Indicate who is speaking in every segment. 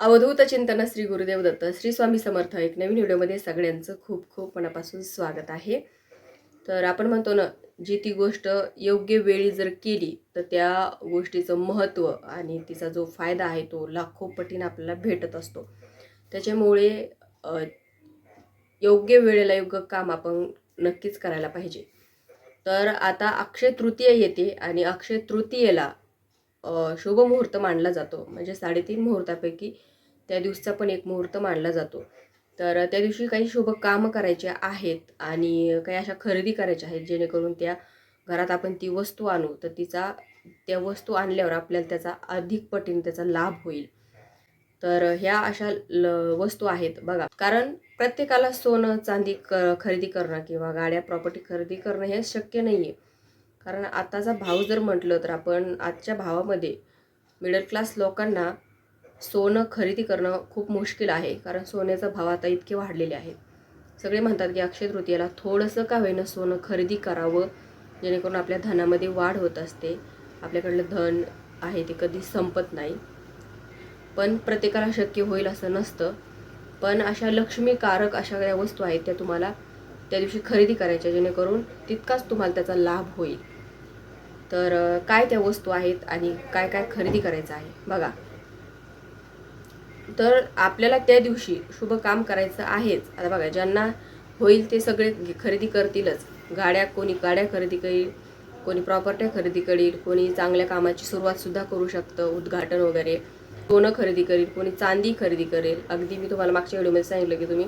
Speaker 1: अवधूत चिंतन श्री गुरुदेव दत्त श्री स्वामी समर्थ एक नवीन व्हिडिओमध्ये सगळ्यांचं खूप खूप मनापासून स्वागत आहे. तर आपण म्हणतो ना जी ती गोष्ट योग्य वेळी जर केली तर त्या गोष्टीचं महत्त्व आणि तिचा जो फायदा आहे तो लाखो पटीनं आपल्याला भेटत असतो. त्याच्यामुळे योग्य वेळेला योग्य काम आपण नक्कीच करायला पाहिजे. तर आता अक्षय तृतीय येते आणि अक्षय तृतीयेला शुभ मुहूर्त मानला जातो. म्हणजे साडेतीन मुहूर्तापैकी त्या दिवसाचा पण एक मुहूर्त मानला जातो. तर त्या दिवशी काही शुभ कामं करायचे आहेत आणि काही अशा खरेदी करायच्या आहेत जेणेकरून त्या घरात आपण ती वस्तू आणू तर तिचा त्या वस्तू आणल्यावर आपल्याला त्याचा अधिक पटीने त्याचा लाभ होईल. तर ह्या अशा ल वस्तू आहेत. बघा कारण प्रत्येकाला सोनं चांदी क खरेदी करणं किंवा गाड्या प्रॉपर्टी खरेदी करणं हे शक्य नाही आहे कारण आताचा भाव जर म्हटलं तर आपण आजच्या भावामध्ये मिडल क्लास लोकांना सोनं खरेदी करणं खूप मुश्किल आहे. कारण सोन्याचा भाव आता इतके वाढलेले आहेत. सगळे म्हणतात की अक्षय तृतीयाला थोडंसं का होईना सोनं खरेदी करावं जेणेकरून आपल्या धनामध्ये वाढ होत असते. आपल्याकडलं धन आहे ते कधी संपत नाही. पण प्रत्येकाला शक्य होईल असं नसतं. पण अशा लक्ष्मीकारक अशा काही वस्तू आहेत त्या तुम्हाला त्या दिवशी खरेदी करायच्या जेणेकरून तितकाच तुम्हाला त्याचा लाभ होईल. तर काय त्या वस्तू आहेत आणि काय काय खरेदी करायचं आहे? बघा. तर आपल्याला त्या दिवशी शुभ काम करायचं आहेच. आता बघा ज्यांना होईल ते सगळे खरेदी करतीलच. गाड्या कोणी गाड्या खरेदी करील कोणी प्रॉपर्ट्या खरेदी करील कोणी चांगल्या कामाची सुरुवातसुद्धा करू शकतं उद्घाटन वगैरे. सोनं खरेदी करील कोणी चांदी खरेदी करेल. अगदी मी तुम्हाला मागच्या व्हिडिओमध्ये सांगितलं की तुम्ही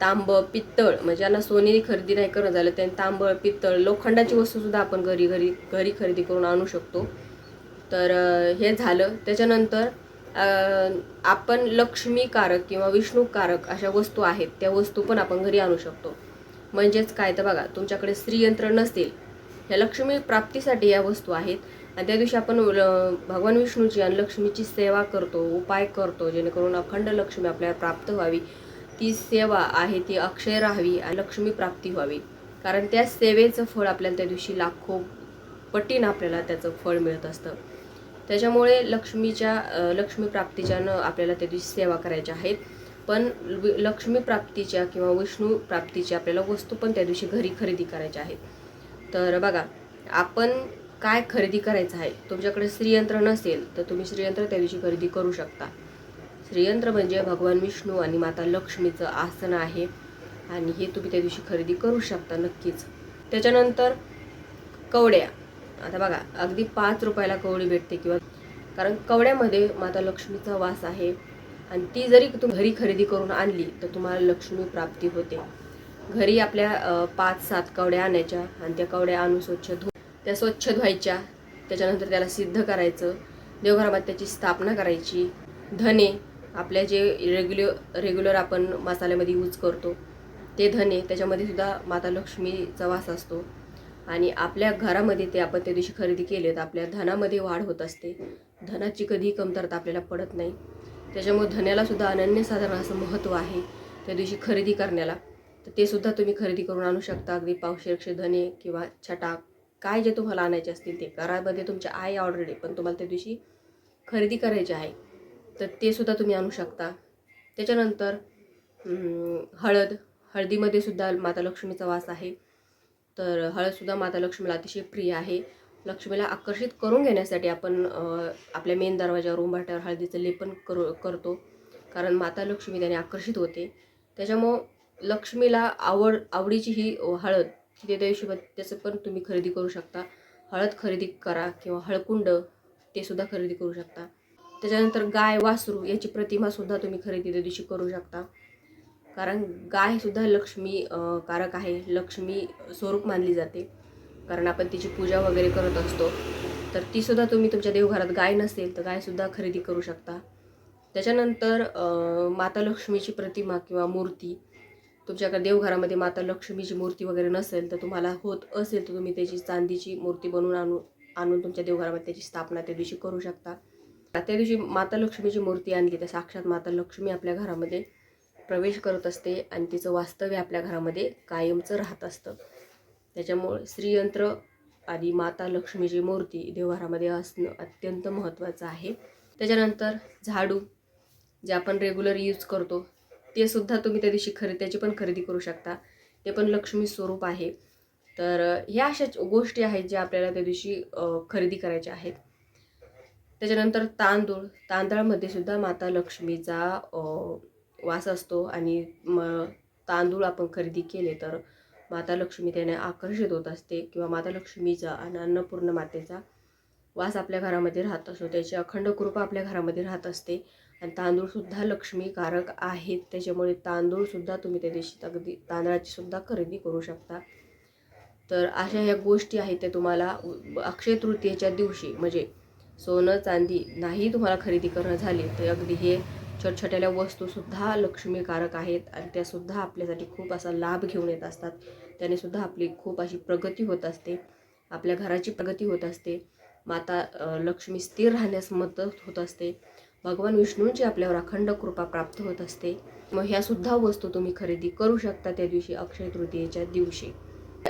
Speaker 1: तांब पित्तळ म्हणजे ज्यांना सोनेरी खरेदी नाही करणं झालं त्यांनी तांबळ पित्तळ लोखंडाची वस्तूसुद्धा आपण घरी घरी घरी खरेदी करून आणू शकतो. तर हे झालं. त्याच्यानंतर आपण लक्ष्मीकारक किंवा विष्णूकारक अशा वस्तू आहेत त्या वस्तू पण आपण घरी आणू शकतो. म्हणजेच काय? तर बघा तुमच्याकडे स्त्रीयंत्र नसतील ह्या लक्ष्मी प्राप्तीसाठी या वस्तू आहेत. आणि त्या दिवशी आपण भगवान विष्णूची आणि लक्ष्मीची सेवा करतो उपाय करतो जेणेकरून अखंड लक्ष्मी आपल्याला प्राप्त व्हावी. ती सेवा आहे ती अक्षय राहावी आणि लक्ष्मी प्राप्ती व्हावी. कारण त्या सेवेचं फळ आपल्याला त्या दिवशी लाखो पटीनं आपल्याला त्याचं फळ मिळत असतं. त्याच्यामुळे लक्ष्मीच्या अ, लक्ष्मी प्राप्तीच्यानं आपल्याला त्या दिवशी सेवा करायच्या आहेत. पण लक्ष्मी प्राप्तीच्या किंवा विष्णू प्राप्तीच्या आपल्याला वस्तू पण त्या दिवशी घरी खरेदी करायच्या आहेत. तर बघा आपण काय खरेदी करायचं आहे? तुमच्याकडे श्रीयंत्र नसेल तर तुम्ही श्रीयंत्र त्या दिवशी खरेदी करू शकता. श्रीयंत्र म्हणजे भगवान विष्णू आणि माता लक्ष्मीचं आसन आहे. आणि हे तुम्ही त्या दिवशी खरेदी करू शकता नक्कीच. त्याच्यानंतर कवड्या. आता बघा अगदी पाच रुपयाला कवडी भेटते किंवा कारण कवड्यामध्ये माता लक्ष्मीचा वास आहे. आणि ती जरी तुम्ही घरी खरेदी करून आणली तर तुम्हाला लक्ष्मी प्राप्ती होते. घरी आपल्या पाच सात कवड्या आणायच्या आणि त्या कवड्या आणून स्वच्छ धु त्या स्वच्छ धुवायच्या. त्याच्यानंतर त्याला सिद्ध करायचं. देवघरामध्ये त्याची स्थापना करायची. धने आपल्या जे रेग्युलर रेग्युलर आपण मसाल्यामध्ये यूज करतो ते धने त्याच्यामध्ये सुद्धा माता लक्ष्मीचा वास असतो. आणि आपल्या घरामध्ये ते आपण त्या दिवशी खरेदी केले तर आपल्या धनामध्ये वाढ होत असते. धनाची कधीही कमतरता आपल्याला पडत नाही. त्याच्यामुळे धन्यालासुद्धा अनन्यसाधारण असं महत्त्व आहे त्या दिवशी खरेदी करण्याला. तर ते सुद्धा तुम्ही खरेदी करून आणू शकता. अगदी पावशेरक्षे धने किंवा छटाक काय जे तुम्हाला आणायचे असतील ते. घरामध्ये तुमच्या आहे ऑलरेडी पण तुम्हाला त्या दिवशी खरेदी करायची आहे. तर ते सुद्धा तुम्ही आणू शकता. त्याच्यानंतर हळद. हळदीमध्ये सुद्धा माता लक्ष्मीचा वास आहे. तर हळदसुद्धा माता लक्ष्मीला अतिशय प्रिय आहे. लक्ष्मीला आकर्षित करून घेण्यासाठी आपण आपल्या मेन दरवाजावर उंबाट्यावर हळदीचं लेपन करू करतो. कारण माता लक्ष्मी त्याने आकर्षित होते. त्याच्यामुळं लक्ष्मीला आवड आवडीची ही हळद तिथे त्या त्याचं पण तुम्ही खरेदी करू शकता. हळद खरेदी करा किंवा हळकुंड ते सुद्धा खरेदी करू शकता. त्याच्यानंतर गाय वासरू याची प्रतिमासुद्धा तुम्ही खरेदी त्या दिवशी करू शकता. कारण गाय सुद्धा लक्ष्मी कारक आहे. लक्ष्मी स्वरूप मानली जाते. कारण आपण तिची पूजा वगैरे करत असतो. तर ती सुद्धा तुम्ही तुमच्या देवघरात गाय नसेल तर गायसुद्धा खरेदी करू शकता. त्याच्यानंतर माता लक्ष्मीची प्रतिमा किंवा मूर्ती. तुमच्याकडे देवघरामध्ये माता लक्ष्मीची मूर्ती वगैरे नसेल तर तुम्हाला होत असेल तर तुम्ही त्याची चांदीची मूर्ती बनवून आणू आणून तुमच्या देवघरामध्ये त्याची स्थापना त्या दिवशी करू शकता. त्या दिवशी माता लक्ष्मीची मूर्ती आणली. तर साक्षात माता लक्ष्मी आपल्या घरामध्ये प्रवेश करत असते आणि तिचं वास्तव्य आपल्या घरामध्ये कायमचं राहत असतं. त्याच्यामुळे श्रीयंत्र आणि माता लक्ष्मीची मूर्ती देवघरामध्ये असणं अत्यंत महत्त्वाचं आहे. त्याच्यानंतर झाडू जे आपण रेग्युलर यूज करतो ते सुद्धा तुम्ही त्या दिवशी खरे त्याची पण खरेदी करू शकता. ते पण लक्ष्मी स्वरूप आहे. तर ह्या अशा गोष्टी आहेत ज्या आपल्याला त्या दिवशी खरेदी करायच्या आहेत. त्याच्यानंतर तांदूळ. तांदळामध्ये सुद्धा माता लक्ष्मीचा वास असतो आणि म तांदूळ आपण खरेदी केले तर माता लक्ष्मी त्याने आकर्षित होत असते किंवा माता लक्ष्मीचा आणि अन्नपूर्ण मातेचा वास आपल्या घरामध्ये राहत असतो. त्याची अखंड कृपा आपल्या घरामध्ये राहत असते आणि तांदूळसुद्धा लक्ष्मीकारक आहेत. त्याच्यामुळे तांदूळसुद्धा तुम्ही त्या दिवशी अगदी तांदळाचीसुद्धा खरेदी करू शकता. तर अशा ह्या गोष्टी आहेत त्या तुम्हाला अक्षय तृतीयेच्या दिवशी म्हणजे सोनं चांदी नाही तुम्हाला खरेदी करणं झाली तर अगदी हे छोट वस्तूसुद्धा लक्ष्मीकारक आहेत आणि त्यासुद्धा आपल्यासाठी खूप असा लाभ घेऊन येत असतात. त्याने सुद्धा आपली खूप अशी प्रगती होत असते. आपल्या घराची प्रगती होत असते. माता लक्ष्मी स्थिर राहण्यास मदत होत असते. भगवान विष्णूंची आपल्यावर अखंड कृपा प्राप्त होत असते. मग ह्यासुद्धा वस्तू तुम्ही खरेदी करू शकता त्या दिवशी अक्षय तृतीयेच्या दिवशी.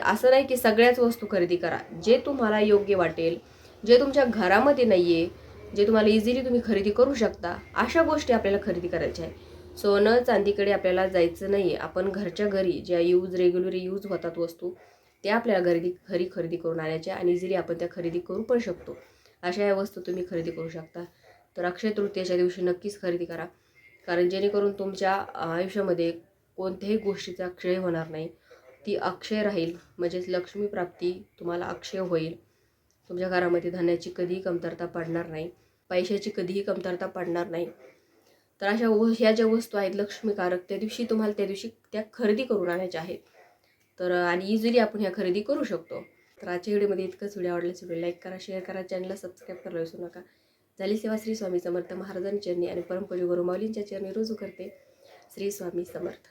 Speaker 1: असं नाही की सगळ्याच वस्तू खरेदी करा. जे तुम्हाला योग्य वाटेल जे तुमच्या घरामध्ये नाही आहे जे तुम्हाला इझिली तुम्ही खरेदी करू शकता अशा गोष्टी आपल्याला खरेदी करायच्या आहे सोनं चांदीकडे आपल्याला जायचं नाही आहे आपण घरच्या घरी ज्या यूज रेग्युलर यूज होतात वस्तू त्या आपल्याला खरेदी घरी खरेदी करून आणायच्या आणि इझिली आपण त्या खरेदी करू पण शकतो. अशा या वस्तू तुम्ही खरेदी करू शकता. तर अक्षय तृतीयेच्या दिवशी नक्कीच खरेदी करा. कारण जेणेकरून तुमच्या आयुष्यामध्ये कोणत्याही गोष्टीचा क्षय होणार नाही. ती अक्षय राहील म्हणजेच लक्ष्मी प्राप्ती तुम्हाला अक्षय होईल. तुमच्या घरामध्ये धान्याची कधीही कमतरता पडणार नाही पैशाची कधीही कमतरता पडणार नाही. तर अशा व ह्या ज्या वस्तू आहेत लक्ष्मीकारक त्या दिवशी तुम्हाला त्या दिवशी त्या खरेदी करून आणायच्या आहेत. तर आणि इझिली आपण ह्या खरेदी करू शकतो. तर आजच्या व्हिडिओमध्ये इतकंच. व्हिडिओ आवडल्यास व्हिडिओ लाईक करा शेअर करा चॅनलला सबस्क्राईब करायला विसरू नका. झाली सेवा श्री स्वामी समर्थ महाराजांनी चरणी आणि परमपूज्य गुरुमावलींच्या चरणी रुजू करते श्री स्वामी समर्थ.